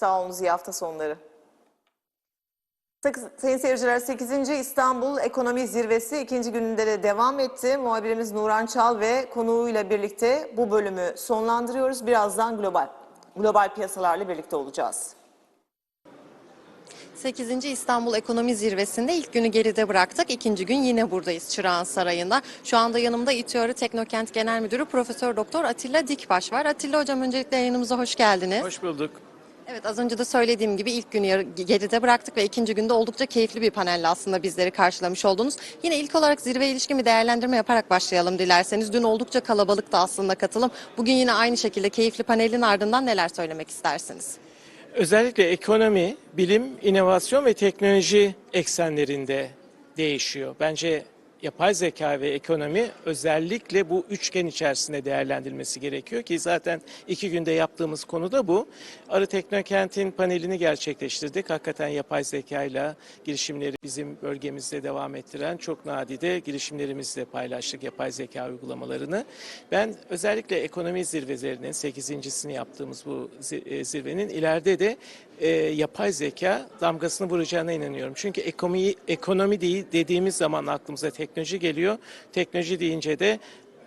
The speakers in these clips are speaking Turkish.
Sağ olun iyi hafta sonları. Sayın seyirciler 8. İstanbul Ekonomi Zirvesi ikinci gününde de devam etti. Muhabirimiz Nuran Çal ve konuğuyla birlikte bu bölümü sonlandırıyoruz. Birazdan global global piyasalarla birlikte olacağız. 8. İstanbul Ekonomi Zirvesi'nde ilk günü geride bıraktık. İkinci gün yine buradayız Çırağan Sarayı'nda. Şu anda yanımda İTÜ Teknokent Genel Müdürü Profesör Doktor Atilla Dikbaş var. Atilla Hocam öncelikle yayınımıza hoş geldiniz. Hoş bulduk. Evet az önce de söylediğim gibi ilk günü geride bıraktık ve ikinci günde oldukça keyifli bir panelle aslında bizleri karşılamış oldunuz. Yine ilk olarak zirve ilişkin bir değerlendirme yaparak başlayalım dilerseniz. Dün oldukça kalabalıktı aslında katılım. Bugün yine aynı şekilde keyifli panelin ardından neler söylemek istersiniz? Özellikle ekonomi, bilim, inovasyon ve teknoloji eksenlerinde değişiyor. Bence yapay zeka ve ekonomi özellikle bu üçgen içerisinde değerlendirilmesi gerekiyor ki zaten iki günde yaptığımız konu da bu. Arı Teknokent'in panelini gerçekleştirdik. Hakikaten yapay zeka ile girişimleri bizim bölgemizde devam ettiren çok nadide girişimlerimizle paylaştık yapay zeka uygulamalarını. Ben özellikle ekonomi zirvelerinin 8.sini yaptığımız bu e, zirvenin ileride de e, yapay zeka damgasını vuracağına inanıyorum. Çünkü ekonomi, ekonomi değil dediğimiz zaman aklımıza teknoloji geliyor. Teknoloji deyince de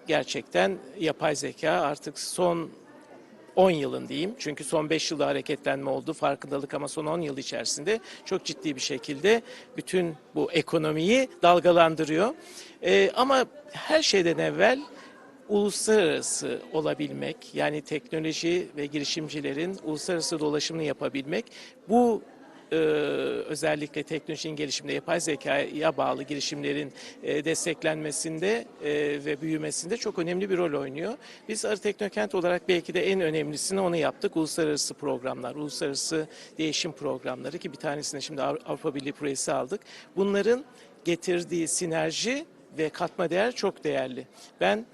gerçekten yapay zeka artık son 10 yılın diyeyim. Çünkü son 5 yılda hareketlenme oldu, farkındalık ama son 10 yıl içerisinde çok ciddi bir şekilde bütün bu ekonomiyi dalgalandırıyor. Ee, ama her şeyden evvel uluslararası olabilmek, yani teknoloji ve girişimcilerin uluslararası dolaşımını yapabilmek, bu e, özellikle teknolojinin gelişiminde yapay zekaya bağlı girişimlerin e, desteklenmesinde e, ve büyümesinde çok önemli bir rol oynuyor. Biz Arı Teknokent olarak belki de en önemlisini onu yaptık. Uluslararası programlar, uluslararası değişim programları ki bir tanesini şimdi Avru- Avrupa Birliği projesi aldık. Bunların getirdiği sinerji ve katma değer çok değerli. Ben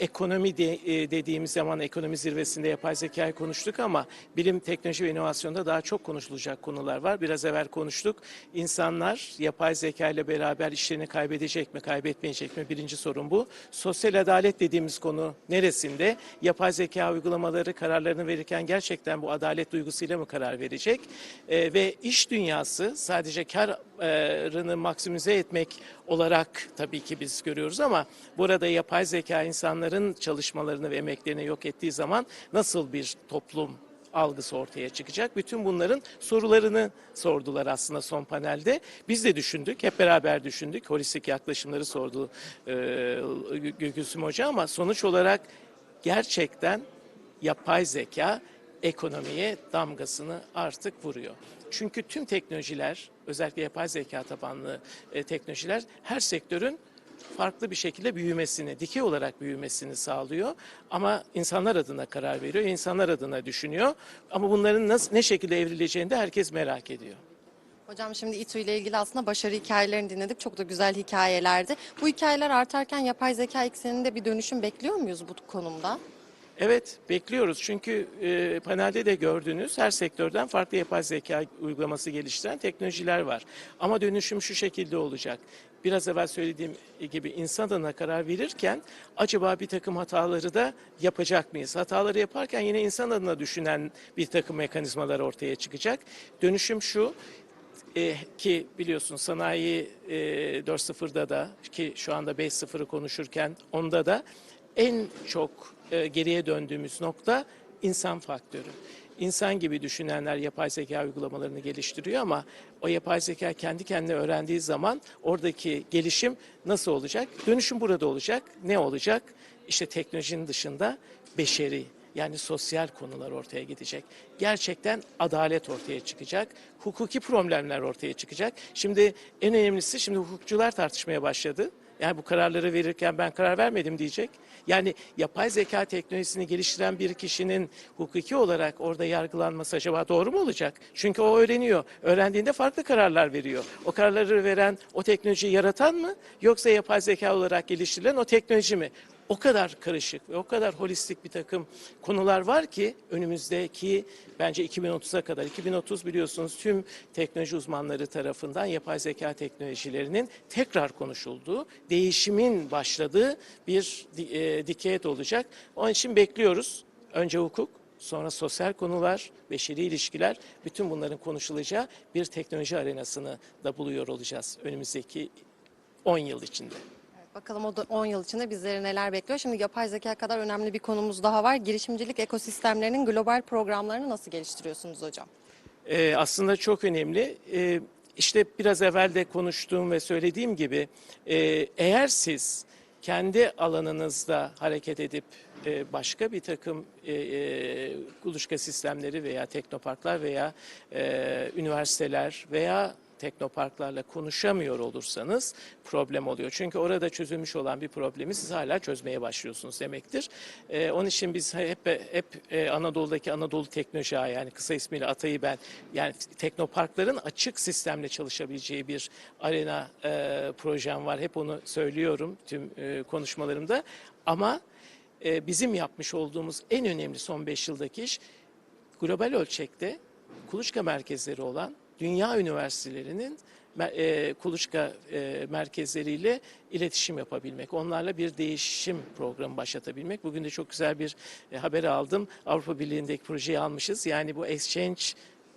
ekonomi de, e, dediğimiz zaman ekonomi zirvesinde yapay zekayı konuştuk ama bilim, teknoloji ve inovasyonda daha çok konuşulacak konular var. Biraz evvel konuştuk. İnsanlar yapay zeka ile beraber işlerini kaybedecek mi, kaybetmeyecek mi? Birinci sorun bu. Sosyal adalet dediğimiz konu neresinde? Yapay zeka uygulamaları kararlarını verirken gerçekten bu adalet duygusuyla mı karar verecek? E, ve iş dünyası sadece karını maksimize etmek olarak tabii ki biz görüyoruz ama burada yapay zeka insanların çalışmalarını ve emeklerini yok ettiği zaman nasıl bir toplum algısı ortaya çıkacak. Bütün bunların sorularını sordular aslında son panelde. Biz de düşündük, hep beraber düşündük. Holistik yaklaşımları sordu e, Gü- Gülsüm Hoca ama sonuç olarak gerçekten yapay zeka ekonomiye damgasını artık vuruyor. Çünkü tüm teknolojiler, özellikle yapay zeka tabanlı e, teknolojiler her sektörün farklı bir şekilde büyümesini, dikey olarak büyümesini sağlıyor. Ama insanlar adına karar veriyor, insanlar adına düşünüyor. Ama bunların nasıl, ne şekilde evrileceğini de herkes merak ediyor. Hocam şimdi İTÜ ile ilgili aslında başarı hikayelerini dinledik. Çok da güzel hikayelerdi. Bu hikayeler artarken yapay zeka ekseninde bir dönüşüm bekliyor muyuz bu konumda? Evet bekliyoruz çünkü e, panelde de gördüğünüz her sektörden farklı yapay zeka uygulaması geliştiren teknolojiler var. Ama dönüşüm şu şekilde olacak. Biraz evvel söylediğim gibi insan adına karar verirken acaba bir takım hataları da yapacak mıyız? Hataları yaparken yine insan adına düşünen bir takım mekanizmalar ortaya çıkacak. Dönüşüm şu, e, ki biliyorsun sanayi e, 4.0'da da ki şu anda 5.0'ı konuşurken onda da en çok e, geriye döndüğümüz nokta insan faktörü. İnsan gibi düşünenler yapay zeka uygulamalarını geliştiriyor ama o yapay zeka kendi kendine öğrendiği zaman oradaki gelişim nasıl olacak? Dönüşüm burada olacak. Ne olacak? İşte teknolojinin dışında beşeri yani sosyal konular ortaya gidecek. Gerçekten adalet ortaya çıkacak. Hukuki problemler ortaya çıkacak. Şimdi en önemlisi şimdi hukukçular tartışmaya başladı. Yani bu kararları verirken ben karar vermedim diyecek. Yani yapay zeka teknolojisini geliştiren bir kişinin hukuki olarak orada yargılanması acaba doğru mu olacak? Çünkü o öğreniyor. Öğrendiğinde farklı kararlar veriyor. O kararları veren o teknolojiyi yaratan mı? Yoksa yapay zeka olarak geliştirilen o teknoloji mi? O kadar karışık ve o kadar holistik bir takım konular var ki önümüzdeki bence 2030'a kadar 2030 biliyorsunuz tüm teknoloji uzmanları tarafından yapay zeka teknolojilerinin tekrar konuşulduğu, değişimin başladığı bir e, decade olacak. Onun için bekliyoruz. Önce hukuk, sonra sosyal konular, beşeri ilişkiler, bütün bunların konuşulacağı bir teknoloji arenasını da buluyor olacağız önümüzdeki 10 yıl içinde. Bakalım o da 10 yıl içinde bizleri neler bekliyor. Şimdi yapay zeka kadar önemli bir konumuz daha var. Girişimcilik ekosistemlerinin global programlarını nasıl geliştiriyorsunuz hocam? Ee, aslında çok önemli. Ee, işte biraz evvel de konuştuğum ve söylediğim gibi e, eğer siz kendi alanınızda hareket edip e, başka bir takım e, e, kuluçka sistemleri veya teknoparklar veya e, üniversiteler veya teknoparklarla konuşamıyor olursanız problem oluyor. Çünkü orada çözülmüş olan bir problemi siz hala çözmeye başlıyorsunuz demektir. Ee, onun için biz hep hep e, Anadolu'daki Anadolu Teknoloji yani kısa ismiyle ATA'yı ben yani teknoparkların açık sistemle çalışabileceği bir arena e, projem var. Hep onu söylüyorum tüm e, konuşmalarımda. Ama e, bizim yapmış olduğumuz en önemli son 5 yıldaki iş global ölçekte kuluçka merkezleri olan dünya üniversitelerinin e, kuluçka e, merkezleriyle iletişim yapabilmek, onlarla bir değişim programı başlatabilmek. Bugün de çok güzel bir e, haber aldım. Avrupa Birliği'ndeki projeyi almışız. Yani bu exchange,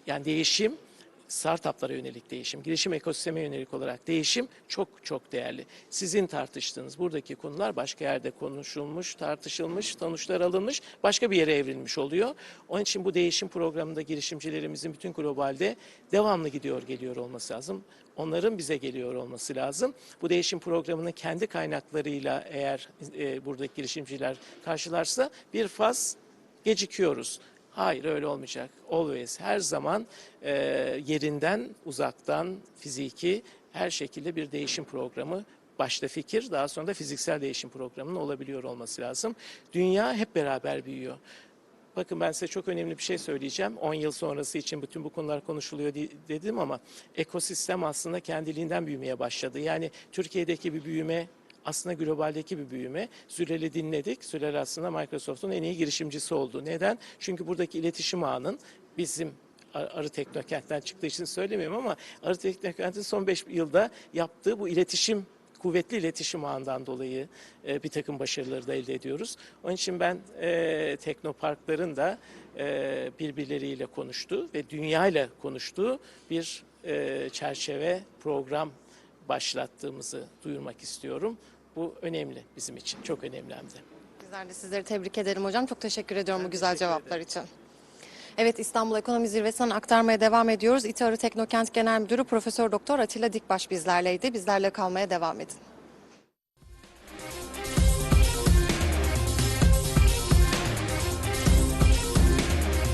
yani değişim startuplara yönelik değişim, girişim ekosisteme yönelik olarak değişim çok çok değerli. Sizin tartıştığınız buradaki konular başka yerde konuşulmuş, tartışılmış, sonuçlar alınmış, başka bir yere evrilmiş oluyor. Onun için bu değişim programında girişimcilerimizin bütün globalde devamlı gidiyor geliyor olması lazım. Onların bize geliyor olması lazım. Bu değişim programını kendi kaynaklarıyla eğer e, buradaki girişimciler karşılarsa bir faz gecikiyoruz. Hayır öyle olmayacak. Always her zaman e, yerinden, uzaktan, fiziki her şekilde bir değişim programı başta fikir daha sonra da fiziksel değişim programının olabiliyor olması lazım. Dünya hep beraber büyüyor. Bakın ben size çok önemli bir şey söyleyeceğim. 10 yıl sonrası için bütün bu konular konuşuluyor di- dedim ama ekosistem aslında kendiliğinden büyümeye başladı. Yani Türkiye'deki bir büyüme aslında globaldeki bir büyüme. Zürel'i dinledik. Zürel aslında Microsoft'un en iyi girişimcisi oldu. Neden? Çünkü buradaki iletişim ağının bizim Ar- Arı Teknokent'ten çıktığı için söylemiyorum ama Arı Teknokent'in son 5 yılda yaptığı bu iletişim kuvvetli iletişim ağından dolayı e, bir takım başarıları da elde ediyoruz. Onun için ben e, teknoparkların da e, birbirleriyle konuştuğu ve dünyayla konuştuğu bir e, çerçeve program başlattığımızı duyurmak istiyorum. Bu önemli bizim için, çok önemli hem de. Bizler de sizleri tebrik ederim hocam. Çok teşekkür ediyorum bu güzel cevaplar için. Evet İstanbul Ekonomi Zirvesi'nden aktarmaya devam ediyoruz. İTÜ Arı Teknokent Genel Müdürü Profesör Doktor Atilla Dikbaş bizlerleydi. Bizlerle kalmaya devam edin.